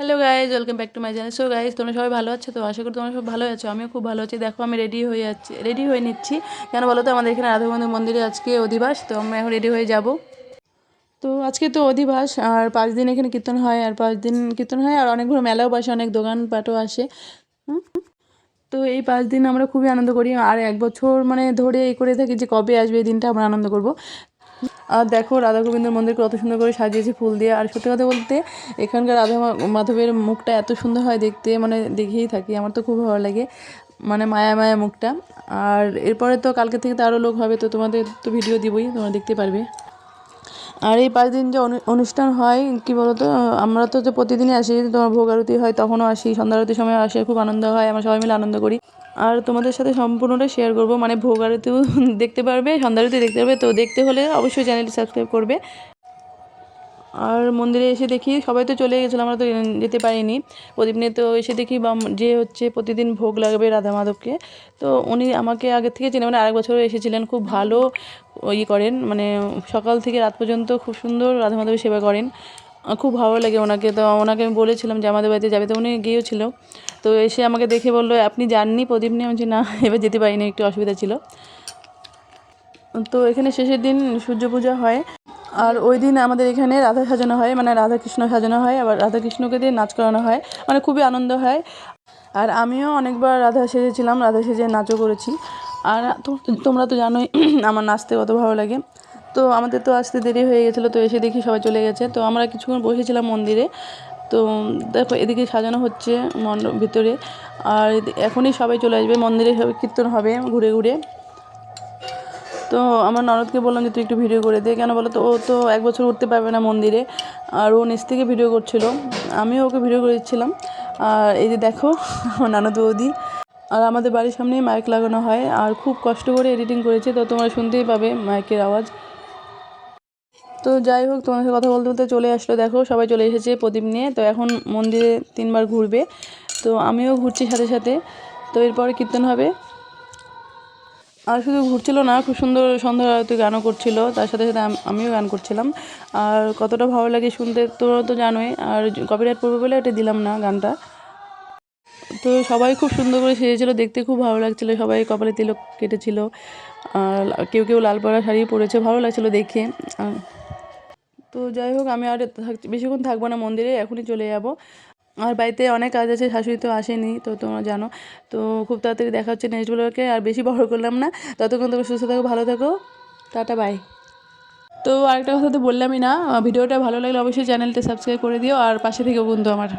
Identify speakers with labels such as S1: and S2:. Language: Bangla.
S1: Hello guys welcome back to my channel so guys তোমরা সবাই ভালো আছো? তো আশা করি তোমরা সব ভালো আছো। আমিও খুব ভালো আছি। দেখো, আমি রেডি হয়ে যাচ্ছি রেডি হয়ে নিচ্ছি। কেন বলো তো, আমাদের এখানে রাধাবন্ধু মন্দিরে আজকে অধিবাস, তো আমরা এখন রেডি হয়ে যাব। তো আজকে তো অধিবাস, আর পাঁচ দিন এখানে কীর্তন হয়, আর পাঁচ দিন কীর্তন হয়, আর অনেকগুলো মেলাও বসে, অনেক দোকানপাটও আসে। তো এই পাঁচ দিন আমরা খুবই আনন্দ করি, আর এক বছর মানে ধরে এই করে থাকি যে কবে আসবে এই দিনটা আমরা আনন্দ করব। আর দেখো রাধা গোবিন্দের মন্দির কত সুন্দর করে সাজিয়েছে ফুল দিয়ে। আর সত্যি কথা বলতে, এখানকার রাধা মাধবের মুখটা এত সুন্দর হয় দেখতে মানে দেখেই থাকি, আমার তো খুব ভালো লাগে মানে মায়া মায়া মুখটা। আর এরপরে তো কালকে থেকে তো আরও লোক হবে, তো তোমাদের তো ভিডিও দিবই, তোমরা দেখতে পারবে। আর এই পাঁচ দিন যে অনু- অনুষ্ঠান হয়, কি বলতো, আমরা তো যে প্রতিদিনই আসি, তোমার ভোগ আরতি হয়, তখনও আসি সন্ধ্যা আরতির সময় আসে, খুব আনন্দ হয়, আমরা সবাই মিলে আনন্দ করি। আর তোমাদের সাথে সম্পূর্ণটা শেয়ার করব। মানে ভোগ আরতিও দেখতে পারবে সন্ধ্যা আরতি দেখতে পারবে। তো দেখতে হলে অবশ্যই চ্যানেলটি সাবস্ক্রাইব করবে। আর মন্দিরে এসে দেখি, সবাই তো চলে গেছিল, আমরা তো যেতে পারিনি। প্রদীপ নিয়ে তো এসে দেখি যে হচ্ছে প্রতিদিন ভোগ লাগবে রাধা মাধবকে। তো উনি আমাকে আগে থেকে চেনে মানে আরেক বছরও এসেছিলেন, খুব ভালো ইয়ে করেন। মানে সকাল থেকে রাত পর্যন্ত খুব সুন্দর রাধা মাধবের সেবা করেন। খুব ভালো লাগে ওনাকে। তো ওনাকে আমি বলেছিলাম যে আমাদের বাড়িতে যাবে। তো উনি গিয়েছিল। তো এসে আমাকে দেখে বলল, আপনি যাননি? প্রদীপ নিয়ে। আমি না, এবার যেতে পারিনি, একটু অসুবিধা ছিল। তো এখানে শেষের দিন সূর্য পূজা হয়। আর ওই দিন আমাদের এখানে রাধা সাজানো হয় মানে রাধা কৃষ্ণ সাজানো হয়, আবার রাধা কৃষ্ণকে দিয়ে নাচ করানো হয়। মানে খুবই আনন্দ হয়। আর আমিও অনেকবার রাধা সেজেছিলাম, রাধা সেজে নাচও করেছি। আর তোমরা তো জানোই, আমার নাচতে কত ভালো লাগে। তো আমাদের তো আসতে দেরি হয়ে গেছিল, তো এসে দেখি সবাই চলে গেছে। তো আমরা কিছুক্ষণ বসেছিলাম মন্দিরে। তো দেখো এদিকে সাজানো হচ্ছে মণ্ডপ ভিতরে। আর এখনই সবাই চলে আসবে। মন্দিরে সবাই কীর্তন হবে ঘুরে ঘুরে। তো আমার ননদকে বললাম যে, তুই একটু ভিডিও করে দে। কেন বলো তো ও তো এক বছর উঠতে পারবে না মন্দিরে। আর ও নিচ থেকে ভিডিও করছিল। আমিও ওকে ভিডিও করে দিচ্ছিলাম। আর এই যে দেখো ননদ বৌদি। আর আমাদের বাড়ির সামনেই মাইক লাগানো হয়। আর খুব কষ্ট করে এডিটিং করেছে। তো তোমরা শুনতেই পাবে মাইকের আওয়াজ। তো যাই হোক, তোমার সাথে কথা বলতে বলতে চলে আসলো। দেখো, সবাই চলে এসেছে প্রদীপ নিয়ে। তো এখন মন্দিরে তিনবার ঘুরবে। তো আমিও ঘুরছি সাথে সাথে। তো এরপরে কীর্তন হবে। আর শুধু ঘুরছিল না, খুব সুন্দর সন্ধ্যা আরতি গানও করছিল। তার সাথে সাথে আমিও গান করছিলাম। আর কতটা ভালো লাগে শুনতে তোমরা তো জানোই। আর কপিরাইট পড়বে বলে এটা দিলাম না গানটা। তো সবাই খুব সুন্দর করে সেজেছিলো, দেখতে খুব ভালো লাগছিল। সবাই কপালে তিলক কেটেছিল। আর কেউ কেউ লাল পরা শাড়ি পরেছে, ভালো লাগছিল দেখে। তো যাই হোক, আমি আর বেশিক্ষণ থাকব না মন্দিরে, এখনই চলে যাব। আর বাড়িতে অনেক কাজ আছে, শাশুড়ি তো আসেনি, তো তোমরা জানো। তো খুব তাড়াতাড়ি দেখা হচ্ছে নেক্সট ব্লগে আর বেশি বড় করলাম না। ততক্ষণ তোমরা সুস্থ থাকো, ভালো থাকো। টাটা বাই তো আরেকটা কথা তো বললামই না, ভিডিওটা ভালো লাগলে অবশ্যই চ্যানেলটা সাবস্ক্রাইব করে দিও, আর পাশে থেকেও বন্ধু আমার।